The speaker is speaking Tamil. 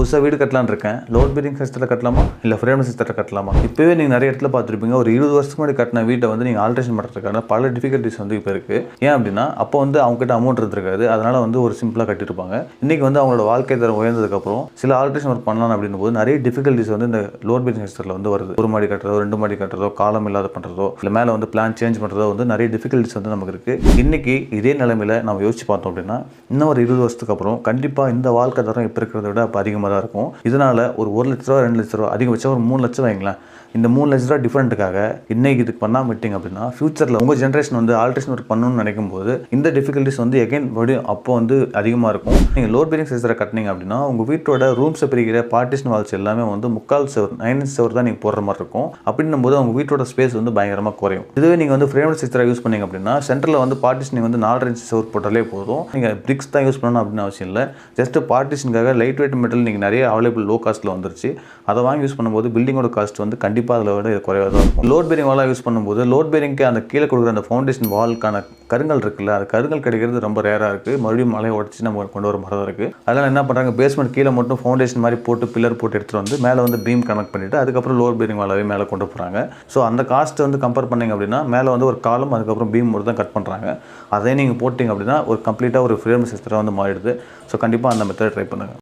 புதுசாக வீடு கட்டலான்னு இருக்கேன். லோட் பீரிங் சிஸ்டத்தில் கட்டலாமா? இல்லை ஃப்ரேம் சிஸ்டத்தில் கட்டலாமா? இப்போவே நீங்கள் நிறைய இடத்துல பார்த்துருப்பீங்க. ஒரு இருபது வருஷத்துக்கு முன்னாடி கட்டின வீட்டை வந்து நீங்கள் ஆல்ட்ரேஷன் பண்ணுறதுக்கான பல டிஃபிகல்ட்டிஸ் வந்து இப்போ இருக்குது ஏன் அப்படின்னா அப்போ வந்து அவங்ககிட்ட அமௌண்ட் இருந்திருக்காது. அதனால் வந்து ஒரு சிம்பிளாக கட்டியிருப்பாங்க. இன்றைக்கி வந்து அவங்களோட வாழ்க்கை தரம் உயர்ந்ததுக்கப்புறம் சில ஆல்ட்ரேஷன் ஒர்க் பண்ணலாம் அப்படின்னும் போது நிறைய டிஃபிகல்ட்டிஸ் வந்து இந்த லோட் பீரிங் சிஸ்டத்தில் வந்து வருது. ஒரு மாடி கட்டுறதோ ரெண்டு மாடி கட்டுறதோ காலம் இல்லாத பண்ணுறதோ இல்லை மேலே வந்து பிளான் சேஞ்ச் பண்ணுறதோ வந்து நிறைய டிஃபிகல்ட்டிஸ் வந்து நமக்கு இருக்குது இன்றைக்கி இதே நிலைமையில் நம்ம யோசிச்சு பார்த்தோம் அப்படின்னா இன்னும் ஒரு இருபது வருஷத்துக்கு அப்புறம் கண்டிப்பாக இந்த வாழ்க்கை தரம் இப்போ இருக்கிறத விட அப்போ அதிகமாக தான் இருக்கும். இதனால் ஒரு ஒரு லட்ச ரூபா ரெண்டு லட்ச ரூபா அதிகபட்சம் ஒரு மூணு லட்சம் வைங்களேன் இந்த மூணு லட்ச ரூபா டிஃப்ரெண்ட்டுக்காக இன்னைக்கு இதுக்கு பண்ணாமல் விட்டீங்க அப்படின்னா ஃபியூச்சரில் உங்கள் ஜென்ரேஷன் வந்து ஆல்ட்ரேஷன் ஒர்க் பண்ணணும்னு நினைக்கும் போது இந்த டிஃபிகல்ட்டிஸ் வந்து எகைன் மறுபடியும் அப்போ வந்து அதிகமாக இருக்கும். நீங்கள் லோட் பேரிங் சைஸில் கட்டினீங்க அப்படின்னா உங்கள் வீட்டோட ரூம்ஸை பிரிக்கிற பார்ட்டிஷன் வால்ஸ் எல்லாமே வந்து முக்கால் செவர் நைன் இன்ச் செவர் தான் நீங்கள் போடுற மாதிரி இருக்கும். அப்படின்னும் போது உங்கள் வீட்டோட ஸ்பேஸ் வந்து பயங்கரமாக குறையும். இதுவே நீங்கள் வந்து ஃப்ரேம் சிஸ்டரை யூஸ் பண்ணிங்க அப்படின்னா சென்டரில் வந்து பார்ட்டிஷனிங் வந்து நாலு இன்ச் செவர் போட்டாலே போதும். நீங்கள் பிரிக்ஸ் தான் யூஸ் பண்ணணும் அப்படின்னு அவசியம் இல்லை. ஜஸ்ட் பார்ட்டிஷனுக்காக லைட் வெயிட் மெட்டல் நீங்கள் நிறைய அவைலபிள் லோ காஸ்ட்டில் வந்துருச்சு. அதை வாங்கி யூஸ் பண்ணும்போது பில்டிங்கோட காஸ்ட் வந்து கண்டிப்பாக அதில் விட இது குறைவாக தான் இருக்கும். லோட் பேரிங் வாலாக யூஸ் பண்ணும்போது லோட் பேரிங்க்கு அந்த கீழே கொடுக்குற அந்த ஃபவுண்டேஷன் வால்க்கான கருங்கல் இருக்குல்ல அது கருங்கல் கிடைக்கிறது ரொம்ப ரேராக இருக்குது மறுபடியும் மலையை உடச்சி நம்ம கொண்டு வர மரம் இருக்குது அதனால் என்ன பண்ணுறாங்க பேஸ்மெண்ட் கீழே மட்டும் ஃபவுண்டேஷன் மாதிரி போட்டு பில்லர் போட்டு எடுத்துகிட்டு வந்து மேலே வந்து பீம் கனெக்ட் பண்ணிவிட்டு அதுக்கப்புறம் லோட் பேரிங் வாலாவே மேலே கொண்டு போகிறாங்க ஸோ அந்த காஸ்ட்டு வந்து கம்பேர் பண்ணிங்க அப்படின்னா மேலே வந்து ஒரு காலம் அதுக்கப்புறம் பீம் மட்டும் தான் கட் பண்ணுறாங்க அதே நீங்கள் போட்டிங்க அப்படின்னா ஒரு கம்ப்ளீட்டாக ஒரு ஃப்ரேம் சிஸ்டராக வந்து மாறிடுது. ஸோ கண்டிப்பாக அந்த மெத்தட் ட்ரை பண்ணுங்கள்